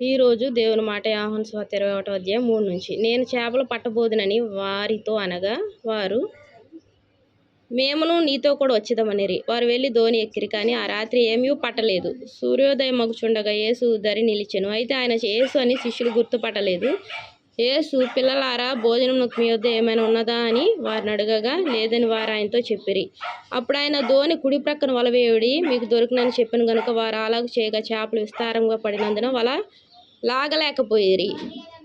ఈరోజు దేవుని మాట యాహన్ స్వాత ఇరవై ఒకటో అధ్యాయం మూడు నుంచి. నేను చేపలు పట్టబోదునని వారితో అనగా వారు మేమును నీతో కూడా వచ్చేదామనిరి. వారు వెళ్ళి ధోని ఎక్కిరి కానీ ఆ రాత్రి ఏమీ పట్టలేదు. సూర్యోదయం మగుచుండగా యేసు దరి నిలిచెను. అయితే ఆయన యేసు అని శిష్యులు గుర్తుపట్టలేదు. యేసు పిల్లలారా భోజనం మీ వద్ద ఏమైనా ఉన్నదా? అని వారిని అడగగా లేదని వారు ఆయనతో చెప్పిరి. అప్పుడు ఆయన ధోని కుడి ప్రక్కన వలవేయుడి మీకు దొరికినని చెప్పిన కనుక వారు అలాగ చేయగా చేపలు విస్తారంగా పడినందున వల లాగలేకపోయేరి.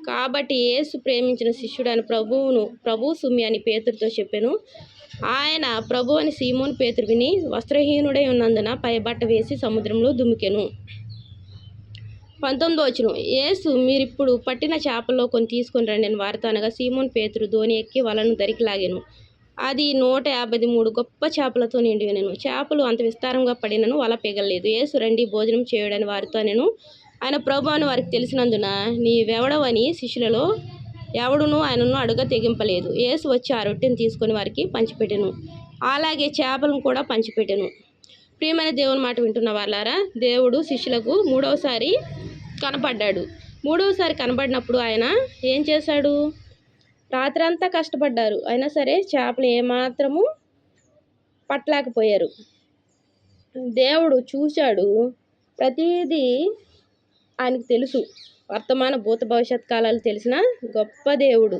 కాబట్టి యేసు ప్రేమించిన శిష్యుడు అని ప్రభువును ప్రభు సుమి అని పేతురితో చెప్పాను. ఆయన ప్రభు అని సీమోని పేతురు విని వస్త్రహీనుడై ఉన్నందున పైబట్ట వేసి సముద్రంలో దుమికెను పంతొమ్మిదో వచ్చిన యేసు మీరిప్పుడు పట్టిన చేపల్లో కొన్ని తీసుకొని రండి అని వారితో అనగా సీమోన్ పేతురు ధోని ఎక్కి వలను దరికి లాగాను. అది నూట యాభై మూడు గొప్ప చేపలతో నిండి నేను చేపలు అంత విస్తారంగా పడినను వల పెగలేదు. యేసు రండి భోజనం చేయడని వారితో నేను ఆయన ప్రభు అని వారికి తెలిసినందున నీవెవడవని శిష్యులలో ఎవడును ఆయనను అడుగ తెగింపలేదు. యేసు వచ్చి ఆ రొట్టెని తీసుకొని వారికి పంచిపెట్టెను. అలాగే చేపలను కూడా పంచిపెట్టెను. ప్రియమైన దేవుని మాట వింటున్న వాళ్ళారా దేవుడు శిష్యులకు మూడవసారి కనపడ్డాడు. మూడవసారి కనబడినప్పుడు ఆయన ఏం చేశాడు? రాత్రంతా కష్టపడ్డారు. అయినా సరే చేపలు ఏమాత్రము పట్టలేకపోయారు. దేవుడు చూశాడు. ప్రతిదీ ఆయనకు తెలుసు. వర్తమాన భూత భవిష్యత్ కాలాలు తెలిసిన గొప్ప దేవుడు.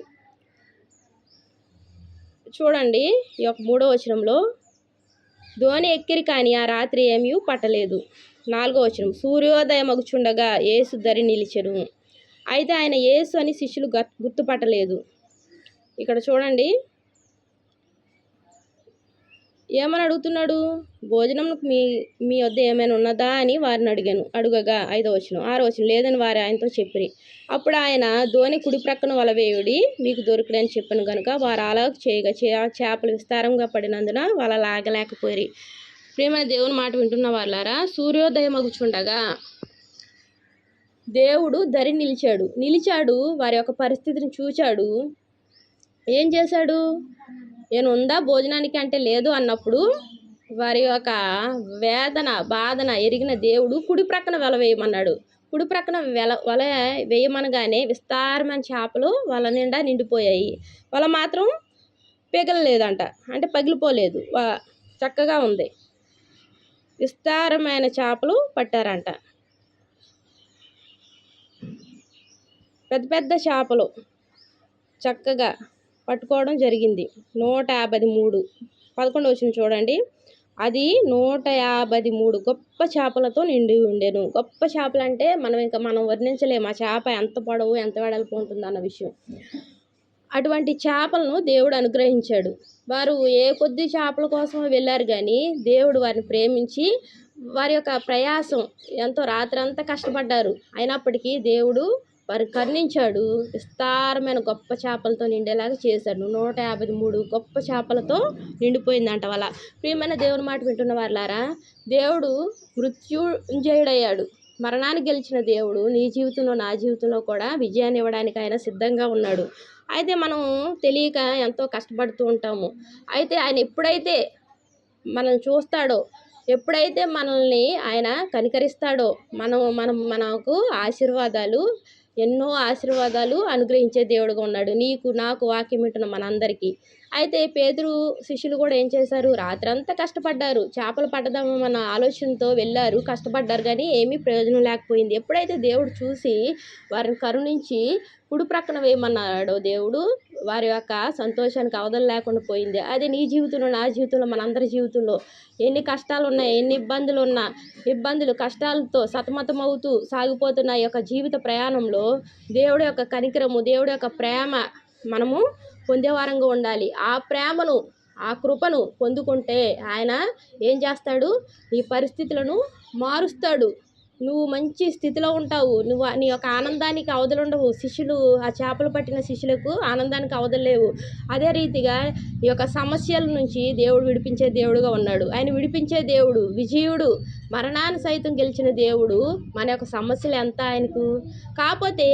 చూడండి ఈ యొక్క మూడో వచనంలో ధోని ఎక్కిరి కానీ ఆ రాత్రి ఏమీ పట్టలేదు. నాలుగో వచనం సూర్యోదయం అగుచుండగా ఏసు దరి నిలిచెను. అయితే ఆయన ఏసు అని శిష్యులు గుర్తుపట్టలేదు. ఇక్కడ చూడండి ఏమని అడుగుతున్నాడు? భోజనం మీ మీ వద్ద ఏమైనా ఉన్నదా అని వారిని అడిగాను. అడుగగా ఐదో వచ్చిన ఆరో వచ్చిన లేదని వారు ఆయనతో చెప్పిరి. అప్పుడు ఆయన ధోని కుడి ప్రక్కన వలవేయుడి మీకు దొరికిడని చెప్పాను కనుక వారు అలా చేయగా చేపలు విస్తారంగా పడినందున వాళ్ళ లాగలేకపోయి ప్రేమైన దేవుని మాట వింటున్న వాళ్ళారా సూర్యోదయం అగుచుండగా దేవుడు దరి నిలిచాడు. నిలిచాడు వారి యొక్క పరిస్థితిని చూచాడు. ఏం చేశాడు? నేను ఉందా భోజనానికి అంటే లేదు అన్నప్పుడు వారి యొక్క వేదన బాధన ఎరిగిన దేవుడు కుడి ప్రక్కన వెల వేయమన్నాడు. కుడి ప్రక్కన వెల వల వేయమనగానే విస్తారమైన చేపలు వాళ్ళ నిండా నిండిపోయాయి. వాళ్ళ మాత్రం పిగలలేదంట అంటే పగిలిపోలేదు చక్కగా ఉంది. విస్తారమైన చేపలు పట్టారంట. పెద్ద పెద్ద చేపలు చక్కగా పట్టుకోవడం జరిగింది. నూట యాభై మూడు. పదకొండు వచ్చిన చూడండి. అది నూట యాభై మూడు గొప్ప చేపలతో నిండి ఉండేను. గొప్ప చేపలు అంటే మనం ఇంకా మనం వర్ణించలేము. ఆ చేప ఎంత పొడవు ఎంత వెడల్పు ఉంటుంది అన్న విషయం. అటువంటి చేపలను దేవుడు అనుగ్రహించాడు. వారు ఏ కొద్ది చేపల కోసం వెళ్ళారు కానీ దేవుడు వారిని ప్రేమించి వారి యొక్క ప్రయాసం ఎంతో రాత్రంతా కష్టపడ్డారు. అయినప్పటికీ దేవుడు వారు కర్ణించాడు. విస్తారమైన గొప్ప చేపలతో నిండేలాగా చేశాడు. నూట యాభై మూడు గొప్ప చేపలతో నిండిపోయిందంట వాళ్ళ ప్రియమైన దేవుని మాట వింటున్న వాళ్ళారా దేవుడు మృత్యుంజయుడయ్యాడు. మరణాన్ని గెలిచిన దేవుడు నీ జీవితంలో నా జీవితంలో కూడా విజయాన్ని ఇవ్వడానికి ఆయన సిద్ధంగా ఉన్నాడు. అయితే మనం తెలియక ఎంతో కష్టపడుతూ ఉంటాము. అయితే ఆయన ఎప్పుడైతే మనం చూస్తాడో ఎప్పుడైతే మనల్ని ఆయన కనికరిస్తాడో మనం మనం మనకు ఆశీర్వాదాలు ఎన్నో ఆశీర్వాదాలు అనుగ్రహించే దేవుడుగా ఉన్నాడు. నీకు నాకు వాక్యం వింటున్న మనందరికీ అయితే పేదరు శిష్యులు కూడా ఏం చేశారు? రాత్రంతా కష్టపడ్డారు. చేపలు పట్టదామన్న ఆలోచనతో వెళ్ళారు. కష్టపడ్డారు కానీ ఏమీ ప్రయోజనం లేకపోయింది. ఎప్పుడైతే దేవుడు చూసి వారిని కరుణించి కుడి ప్రక్కన వేయమన్నాడో దేవుడు వారి యొక్క సంతోషానికి అవధం లేకుండా పోయింది. అది నీ జీవితంలో నా జీవితంలో మనందరి జీవితంలో ఎన్ని కష్టాలు ఉన్నాయి ఎన్ని ఇబ్బందులు ఉన్నా ఇబ్బందులు కష్టాలతో సతమతమవుతూ సాగిపోతున్న యొక్క జీవిత ప్రయాణంలో దేవుడి యొక్క కనికరము దేవుడి యొక్క ప్రేమ మనము పొందేవారంగా ఉండాలి. ఆ ప్రేమను ఆ కృపను పొందుకుంటే ఆయన ఏం చేస్తాడు? నీ పరిస్థితులను మారుస్తాడు. నువ్వు మంచి స్థితిలో ఉంటావు. నువ్వు నీ యొక్క ఆనందానికి అవధులుండవు శిష్యులు ఆ చేపలు పట్టిన శిష్యులకు ఆనందానికి అవధులేవు అదే రీతిగా ఈ యొక్క సమస్యల నుంచి దేవుడు విడిపించే దేవుడుగా ఉన్నాడు. ఆయన విడిపించే దేవుడు విజయుడు మరణాన్ని సైతం గెలిచిన దేవుడు మన యొక్క సమస్యలు ఎంత ఆయనకు? కాకపోతే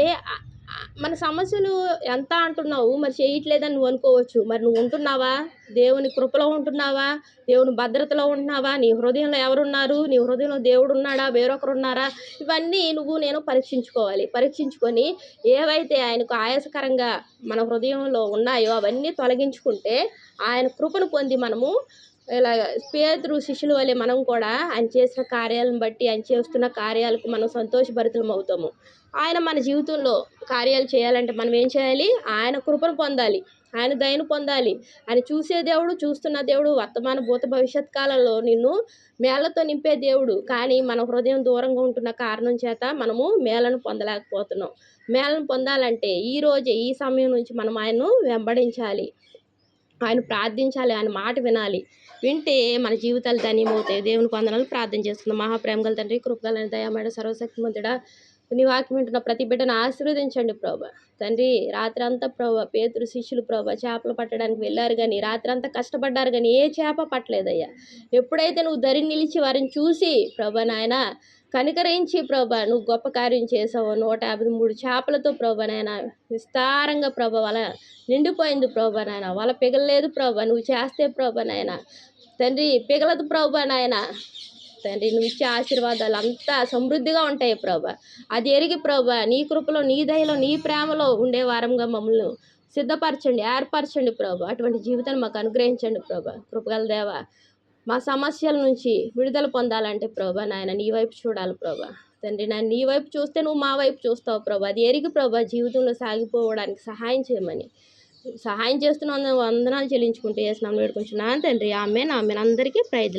మన సమస్యలు ఎంత అంటున్నావు? మరి చేయట్లేదని నువ్వు అనుకోవచ్చు. మరి నువ్వు ఉంటున్నావా? దేవుని కృపలో ఉంటున్నావా? దేవుని భద్రతలో ఉంటున్నావా? నీ హృదయంలో ఎవరున్నారు? నీ హృదయంలో దేవుడు ఉన్నాడా? వేరొకరు ఉన్నారా? ఇవన్నీ నువ్వు నేను పరీక్షించుకోవాలి. పరీక్షించుకొని ఏవైతే ఆయనకు ఆయాసకరంగా మన హృదయంలో ఉన్నాయో అవన్నీ తొలగించుకుంటే ఆయన కృపను పొంది మనము ఇలా పేదరు శిష్యుల వలె మనం కూడా ఆయన చేసిన కార్యాలను బట్టి ఆయన చేస్తున్న కార్యాలకు మనం సంతోషభరితులం అవుతాము. ఆయన మన జీవితంలో కార్యాలు చేయాలంటే మనం ఏం చేయాలి? ఆయన కృపను పొందాలి. ఆయన దయను పొందాలి. ఆయన చూసే దేవుడు చూస్తున్న దేవుడు వర్తమాన భూత భవిష్యత్ కాలంలో నిన్ను మేళ్ళతో నింపే దేవుడు. కానీ మన హృదయం దూరంగా ఉంటున్న కారణం చేత మనము మేళను పొందలేకపోతున్నాం. మేళను పొందాలంటే ఈ రోజే ఈ సమయం నుంచి మనం ఆయన్ను వెంబడించాలి. ఆయన ప్రార్థించాలి ఆయన మాట వినాలి. వింటే మన జీవితాలు ధన్యమవుతాయి దేవుని కొందనాలు ప్రార్థన చేస్తున్నాం. మహాప్రేమ గల తండ్రి కృపగల సర్వశక్తి సర్వశక్తిమంతుడా నీ వాక్యం వింటున్న ప్రతి బిడ్డను ఆశీర్వదించండి ప్రభా. తండ్రి రాత్రి అంతా ప్రభా పేతురు శిష్యులు ప్రభా చేపలు పట్టడానికి వెళ్ళారు కానీ రాత్రి అంతా కష్టపడ్డారు కానీ ఏ చేప పట్టలేదయ్యా. ఎప్పుడైతే నువ్వు దరి నిలిచి వారిని చూసి ప్రభా నాయన కనికరించి ప్రభా నువ్వు గొప్ప కార్యం చేసావు నూట యాభై మూడు చేపలతో ప్రభా నాయన విస్తారంగా ప్రభా వల నిండిపోయింది ప్రభా నాయన. వల పిగలలేదు ప్రభా నువ్వు చేస్తే ప్రభా నాయన. తండ్రి పిగలదు ప్రభా నాయన. తండ్రి నువ్వు ఇచ్చే ఆశీర్వాదాలు అంతా సమృద్ధిగా ఉంటాయి ప్రభా. అది ఎరిగి ప్రభా నీ కృపలో నీ దయలో నీ ప్రేమలో ఉండే వారంగా మమ్మల్ని సిద్ధపరచండి ఏర్పరచండి ప్రభా. అటువంటి జీవితాన్ని మాకు అనుగ్రహించండి ప్రభా. కృపగల దేవా మా సమస్యల నుంచి విడుదల పొందాలంటే ప్రభా నాయన నీ వైపు చూడాలి ప్రభా. తండ్రి నాయన నీ వైపు చూస్తే నువ్వు మా వైపు చూస్తావు ప్రభా. అది ఎరిగి ప్రభా జీవితంలో సాగిపోవడానికి సహాయం చేయమని. సహాయం చేస్తున్న వందనాలు చెల్లించుకుంటూ వేసినాం వేడుకుంటున్నాను తండ్రి ఆమె నా అందరికీ ప్రైజ్